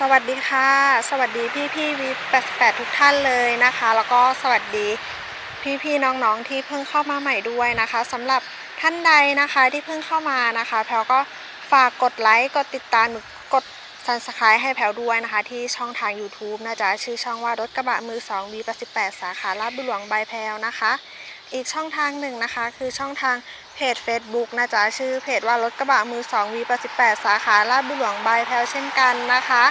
สวัสดีค่ะ สวัสดีพี่พี่วี88ทุกท่านเลยนะคะ แล้วก็สวัสดีพี่พี่ๆน้องๆที่เพิ่งเข้ามาใหม่ด้วยนะคะสำหรับท่านใดนะคะที่เพิ่งเข้ามานะคะแพลก็ฝากกดไลค์กดติดตามหรือกด subscribe ให้แพลด้วยนะคะ ที่ช่องทาง YouTube นะจ๊ะชื่อช่องว่ารถกระบะมือ2 V88 สาขาลาดบุรีหลวงใบแพลนะคะ อีกช่องทางหนึ่งนะคะ คือช่องทางเพจ Facebook นะจ๊ะชื่อเพจว่ารถกระบะมือ2 V88 สาขาลาดบุหลวงบายแพลเช่นกันนะคะ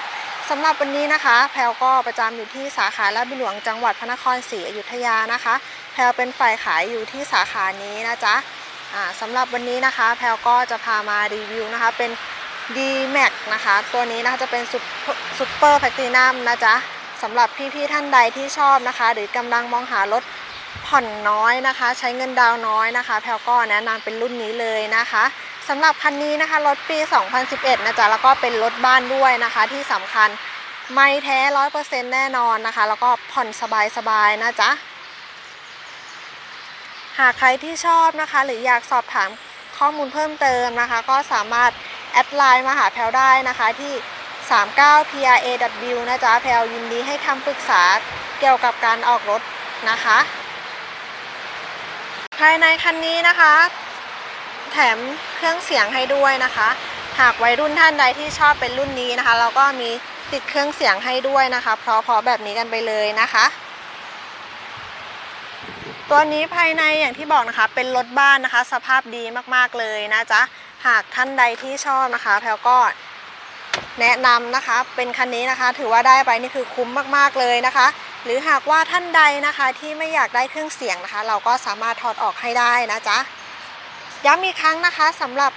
สำหรับวันนี้นะคะ แพลก็ประจำอยู่ที่สาขาลาดบุหลวงจังหวัดพระนครศรีอยุธยานะคะ แพลเป็นฝ่ายขายอยู่ที่สาขานี้นะจ๊ะสำหรับวันนี้นะคะ แพลก็จะพามารีวิวนะคะเป็น D Max นะคะ ตัวนี้นะคะจะเป็นซุปเปอร์แพคตินัมนะจ๊ะสำหรับพี่ๆท่านใดที่ชอบนะคะ หรือกำลังมองหารถ ผ่อนน้อยนะคะ ใช้เงินดาวน์น้อยนะคะ แพลก็แนะนำเป็นรุ่นนี้เลยนะคะสำหรับคันนี้นะคะรถปี 2011 นะจ๊ะแล้วก็เป็นรถบ้านด้วยนะคะที่สำคัญไม่แท้100%แน่นอนนะคะ แล้วก็ผ่อนสบายๆนะจ๊ะหากใครที่ชอบนะคะ หรืออยากสอบถามข้อมูลเพิ่มเติมนะคะ ก็สามารถแอดไลน์มาหาแพลได้นะคะที่ 39 PRAW นะจ๊ะแพลยินดีให้คำปรึกษาเกี่ยวกับการออกรถนะคะ ภายในคันนี้นะคะ แถมเครื่องเสียงให้ด้วยนะคะ หากวัยรุ่นท่านใดที่ชอบเป็นรุ่นนี้นะคะ เราก็มีติดเครื่องเสียงให้ด้วยนะคะ เพราะพราะแบบนี้กันไปเลยนะคะ ตัวนี้ภายในอย่างที่บอกนะคะ เป็นรถบ้านนะคะ สภาพดีมากๆเลยนะจ๊ะหากท่านใดที่ชอบนะคะแพลก็แนะนำนะคะ เป็นคันนี้นะคะ ถือว่าได้ไปนี่คือคุ้มมากๆเลยนะคะ หรือหากว่าท่านใดนะคะที่ไม่อยากได้เครื่องเสียงนะคะ เราก็สามารถถอดออกให้ได้นะจ๊ะย้ำอีกครั้งนะคะสำหรับ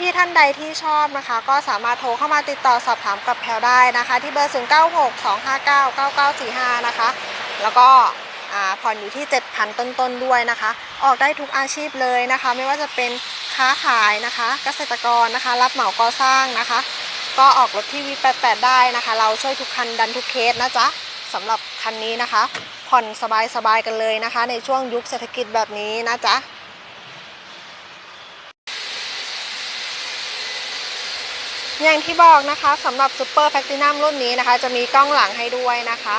พี่ๆท่านใดที่ชอบนะคะ ก็สามารถโทรเข้ามาติดต่อสอบถามกับแพลได้นะคะ ที่เบอร์ 0 9 6 2 5 9 9 9 4 5 นะคะ แล้วก็ผ่อนอยู่ที่ 7,000 ต้นๆด้วยนะคะ ออกได้ทุกอาชีพเลยนะคะ ไม่ว่าจะเป็นค้าขายนะคะ เกษตรกรนะคะ รับเหมาก่อสร้างนะคะ ก็ออกรถที่ V88 ได้นะคะ เราช่วยทุกคันดันทุกเคสนะจ๊ะ สำหรับคันนี้นะคะ ผ่อนสบายๆกันเลยนะคะ ในช่วงยุคเศรษฐกิจแบบนี้นะจ๊ะอย่างที่บอกนะคะสำหรับ Super p l a t i n u m รุ่นนี้นะคะ จะมีกล้องหลังให้ด้วยนะคะ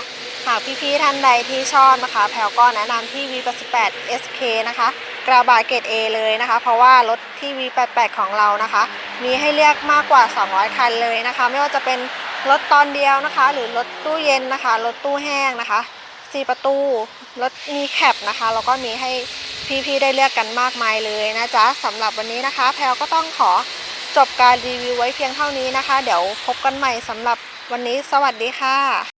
หากพี่ๆท่านใดที่ชอบนะคะ แพลก็แนะนำที่ V88 SK นะคะ กระบะเกรด A เลยนะคะ เพราะว่ารถที่ V88 ของเรานะคะ มีให้เลือกมากกว่า 200 คันเลยนะคะ ไม่ว่าจะเป็น รถตอนเดียวนะคะ หรือรถตู้เย็นนะคะ รถตู้แห้งนะคะ4ประตู รถมีแคปนะคะแล้วก็มีให้พี่ๆได้เลือกกันมากมายเลยนะจ๊ะสำหรับวันนี้นะคะ แพลก็ต้องขอจบการรีวิวไว้เพียงเท่านี้นะคะ เดี๋ยวพบกันใหม่สำหรับวันนี้สวัสดีค่ะ